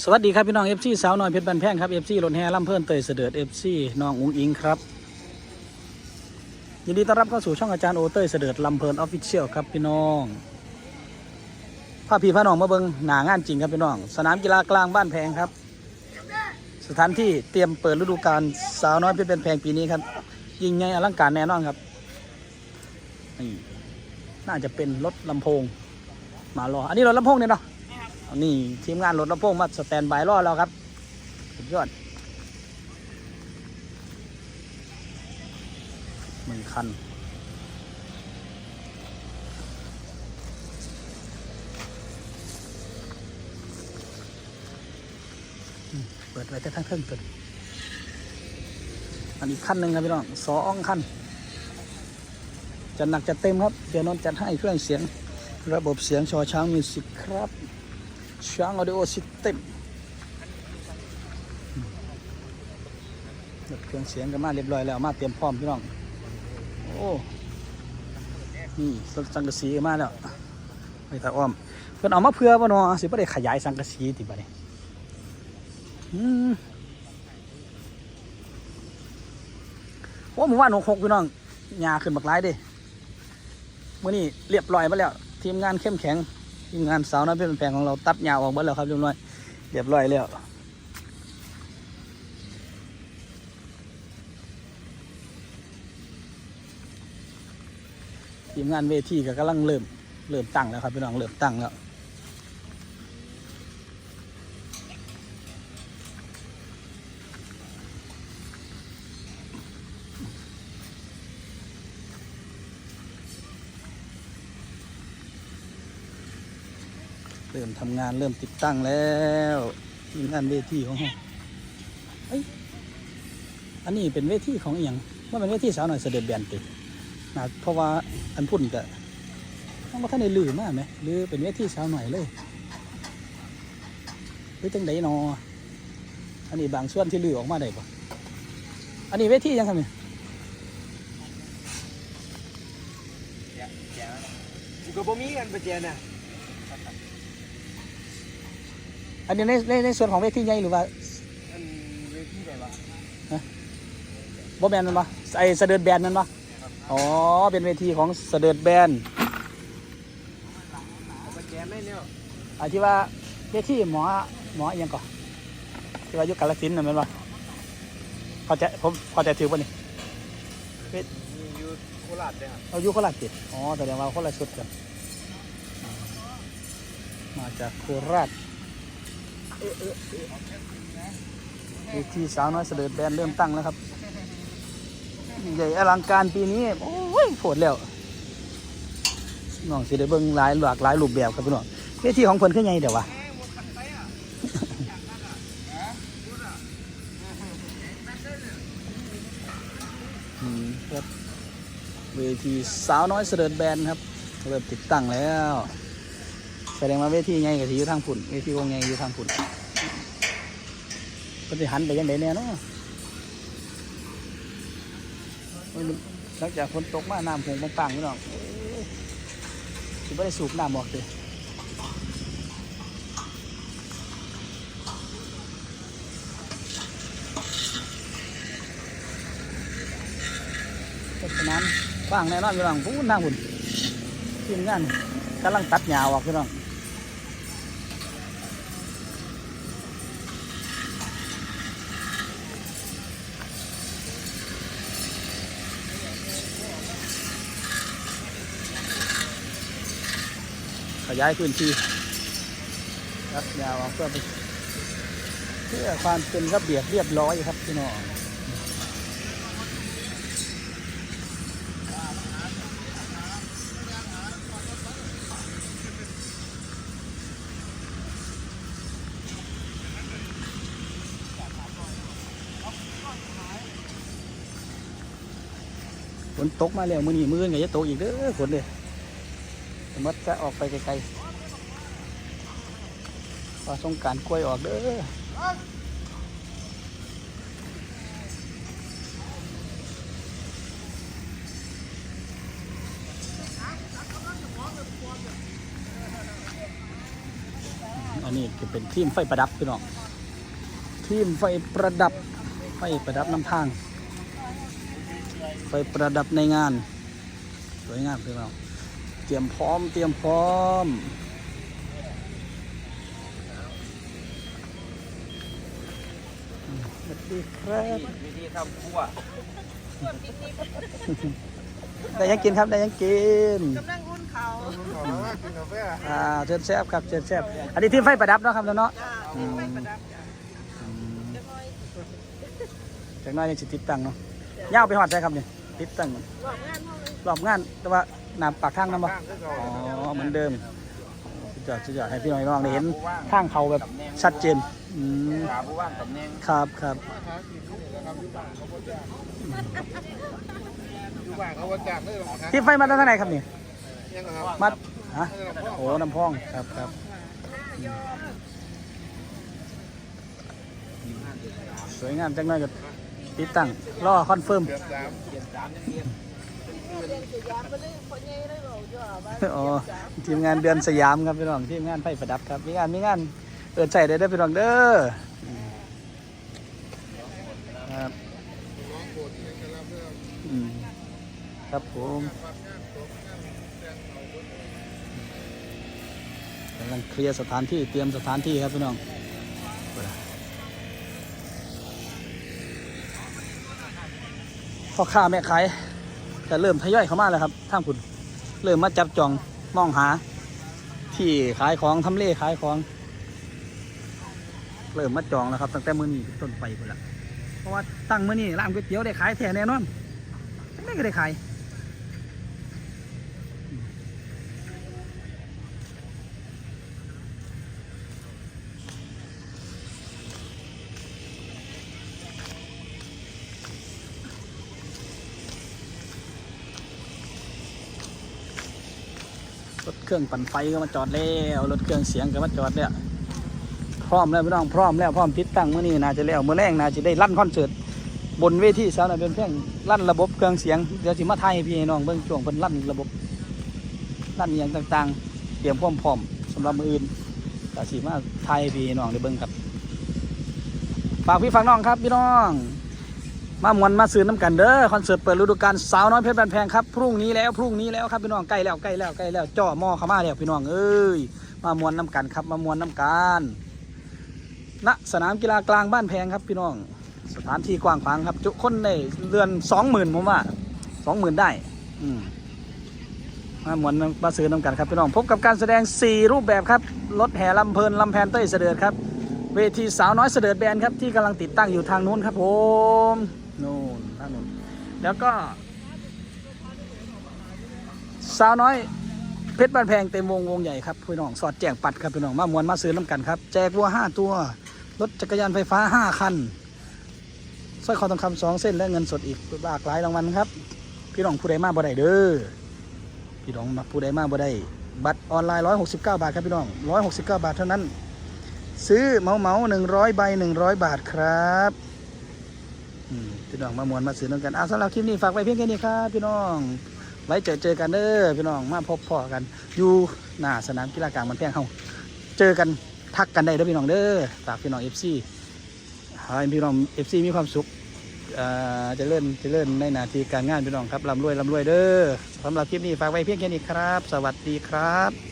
สวัสดีครับพี่น้องเอฟซีสาวน้อยเพชรบันแพงครับเอฟซีรถแห่ลำเพิ่นเตยเสด็จเอฟซีน้องอุ้งอิงครับยินดีต้อนรับเข้าสู่ช่องอาจารย์โอเตยเสด็จลำเพลินออฟฟิเชียลครับพี่น้องพาพี่พาน้องมาเบิงหนางานจริงครับพี่น้อง สนามกีฬากลางบ้านแพงครับ สถานที่เตรียมเปิดฤดูกาลสาวน้อยเพชรบันแพงปีนี้ครับ ยิ่งใหญ่อลังการแน่นอนครับนี่น่าจะเป็นรถลำโพงมารออันนี้รถลำโพงเนี่ยเนาะ นี่ทีมงานรถลำโพงมาสแตนบายรอแล้วครับสุดยอดหนึ่งคันเปิดไว้แต่ทั้งเครื่องตัวนี้อันนี้คันหนึ่งครับพี่น้องสองคันจะหนักจะเต็มครับ เดี๋ยวนนท์จัดให้เครื่องเสียง ระบบเสียงชอช้างมิวสิกครับ ช้างออดิโอซิสเต็มเครื่องเสียงก็มาเรียบร้อยแล้ว มาเตรียมพร้อมพี่น้อง โอ้ นี่สังกะสีมาแล้วไปตาอ้อม เพิ่อนเอามาเพื่อบ่เนาะสิบ่ได้ขยายสังกะสีติบัดนี้อืมโอ้หมู่บ้านหกหกพี่น้องหญ้าขึ้นบักหลายเมื้อนี้เรียบร้อยมาแล้ว ทีมงานเข้มแข็ง ทีมงานสาวน้อยเพชรเป็นแปลงของเราตัดยาวออกหมดแล้วครับเรียบร้อยเรียบร้อยแล้วทีมงานเวทีก็กำลังเริ่มเริ่มตั้งแล้วครับพี่น้องเริ่มตั้งแล้ว เริ่มทำงานเริ่มติดตั้งแล้วทีงานเวทีของเราเอ้ยอันนี้เป็นเวทีของเอหย่างว่าเป็นเวทีสาวหน่อยเสด็จแบนตินะเพราะว่าอันพุ่นก็ต้องว่าท่านในลือมากไหมหรือเป็นเวทีสาวหน่อยเลยหรือจังไดนออันนี้บางส่วนที่ลือออกมาได้ปะอันนี้เวทียังครับเนี่ยกูก็บ่มีกันประเจน่ะ อันนี้ในในในส่วนของเวทีใหญ่หรือว่าอันเวทีไหนวะบ่แบนมันปะไอเสด็จแบนมันปะอ๋อ เป็นเวทีของเสด็จแบนเอาประเจไม่เนี่ยอาที่ว่าเวทีหมอหมออหยังก่อนที่ว่าอยุคกาลสินธุ์นั่นแมันปะเข้าใจผมเข้าใจถือป่ะนี่มีอยู่โคราชเลยครับเราอยู่โคราชติดอ๋อแสดงว่าคนละชุดกันมาจากโคราช เอ๊ะเอ๊ะเอ๊ะเวทีสาวน้อยเสด็จแบนเริ่มตั้งแล้วครับ ใหญ่อลังการปีนี้ โอ้ยโผดแล้วน้องสิได้เบิ่งหลายหลากหลายรูปแบบครับพี่น้องเวทีของเพิ่นคือไงเดี๋ยววะครับเวทีสาวน้อยเสด็จแบนครับเริ่มติดตั้งแล้ว แสดงว่าเวทีไงกับที่อยู่ทางฝุ่นเวทีวงไงอยู่ทางฝุ่นก็จะหันไปยังไงแน่เนาะหลังจากฝนตกมาน้ำคงปังๆนี่หรอกคือไม่ได้สูบน้ำออกเลยนั้นฟังแน่นอนพี่น้องพูดทางฝุ่นทีมงานกำลังตัดหญ้าออกพี่น้อง ยายพื้นที่รัดยาวเพื่อเพื่อความเป็นระเบียบเรียบร้อยครับพี่น้องฝนตกมาแล้วมือนี้มืออนก็จะตกอีกเด้อฝนเล ยมัดจะออกไปไกลๆพอสงการกล้วยออกเด้ออันนี้จะเป็นทีมไฟประดับพี่น้องทีมไฟประดับ ไฟประดับน้ำทาง ไฟประดับในงาน สวยงามพี่น้อง เตรียมพร้อม เตรียมพร้อมอืมสวัสดีครับวิธีทำคั่วได้ยังกินครับได้ยังกินกำลังอุ่นเขากินกาแฟอ่าเชิญแซบครับเชิญแซบอันนี้ทีมไฟประดับเนาะครับแล้วเนาะจ้าที่ไฟประดับจ้าอืมจะน้อยจากหน้อยยังสิติดตั้งเนาะย่าวไปหอดใช่ครับเนี่ยติดตั้งหลอกงานเท่านั้นรอบงานแต่ว่าห นาปากทางนำบ่ข้างก็เก่าอ๋อเหมือนเดิมสุดยอดสุดยอดให้พี่น้องได้เห็นทางเขาแบบชัดเจนอืมครับครับที่ไฟมาตั้งแต่ไหนครับนี่ยังครับมาฮะโอ้น้ำพองครับครับสวยงามจังเลยก็ติดตั้งรอคอนเฟิร์ม อบสามเกียรสามยังเกียรเรียนสยามไปเลยคนใหญ่ได้บอกจ้าบ้านอ๋อทีมงานเดือนสยามครับพี่น้องทีมงานไฟประดับครับมีงานมีงานเปิดใจได้ได้พี่น้องเด้อครับครับผมกำลังเคลียร์สถานที่เตรียมสถานที่ครับพี่น้องพ่อค้าแม่ขาย ก็เริ่มทยอยเข้ามาแล้วครับทางคุณเริ่มมาจับจองมองหา ที่ขายของทำเลขายของ เริ่มมาจองแล้วครับ ตั้งแต่มื้อนี้เป็นต้นไปหมดละเพราะว่าตั้งมื้อนี้ร้านก๋วยเตี๋ยวได้ขายแท้แน่นอนไม่ก็ได้ขาย ถเครื่องปั่นไฟก็มาจอดแล้วรถเครื่องเสียงก็มาจอดแล้วพร้อมแล้วพี่น้องพร้อมแล้วพร้อมติดตั้งเมื้อนี้น่าจะแล้วเมื้อแรกน่าจะได้ลั่นคอนเสิร์ตบนเวทีสาวน้อยเป็นเพียงลั่นระบบเครื่องเสียงเดี๋ยวสิมาถ่ายพี่น้องเบิ่งช่วงเพิ่นลั่นระบบลั่นอย่างต่างๆ เตรียมพร้อมพร้อมสำหรับมืออื่นก็สิมาถ่ายพี่น้องได้เบิ่งครับฝากพี่ฝากน้องครับพี่น้อง มามวนมาซื้อน้ำกันเด้อคอนเสิร์ตเปิดฤดูกาลสาวน้อยเพชรบันแพงครับพรุ่งนี้แล้วพรุ่งนี้แล้วครับพี่น้องใกล้แล้วใกล้แล้วใกล้แล้วจ่อหม้อเข้ามาแล้วพี่น้องเอ้ยมามวนน้ำกันครับมามวนน้ำกันณสนามกีฬากลางบ้านแพงครับพี่น้อง สถานที่กว้างขวางครับ จุคนในเรือนสองหมื่นผมว่าสองหมื่นได้มมามวนมาซื้อน้ำกันครับพี่น้องพบกับการแสดง 4 รูปแบบครับรถแห่ลำเพลินลำแพนเต้ยเสด็จครับเวทีสาวน้อยเสด็จแบนครับที่กำลังติดตั้งอยู่ทางนู้นครับผม นู่นทางนู้นแล้วก็ สาวน้อย เพชรบ้านแพงเต็มวงวงใหญ่ครับพี่น้องสอดแจงปัดครับพี่น้องมามวนมาซื้อน้ำกันครับ แจกวัวห้าตัว รถจักรยานไฟฟ้าห้าคันสร้อยคอทองคำสองเส้นและเงินสดอีกหลากหลายรางวัลครับ พี่น้องผู้ใดมาบ่ได้เด้อพี่น้องมาผู้ใดมาบ่ได้บัตรออนไลน์169บเก้าบาทครับพี่น้อง169บเก้าบาทเท่านั้น ซื้อเหมาเหมาหนึ่งร้อยใบหนึ่งร้อยบาทครับ พี่น้องมามวนมาซื้อน้ำกันอะสำหรับคลิปนี้ฝากไว้เพียงแค่นี้ครับพี่น้อง ไว้เจอเจอกันเด้อพี่น้องมาพบพ่อกัน อยู่หน้าสนามกีฬากลางมันแพงเฮาเจอกันทักกันได้เด้อพี่น้องเด้อฝากพี่น้องเอฟซีให้พี่น้องเอฟซีมีความสุขจะเลื่อนจะเลื่อนในหน้าที่การงานพี่น้องครับร่ำรวยร่ำรวยเด้อสำหรับคลิปนี้ฝากไว้เพียงแค่นี้ครับ สวัสดีครับ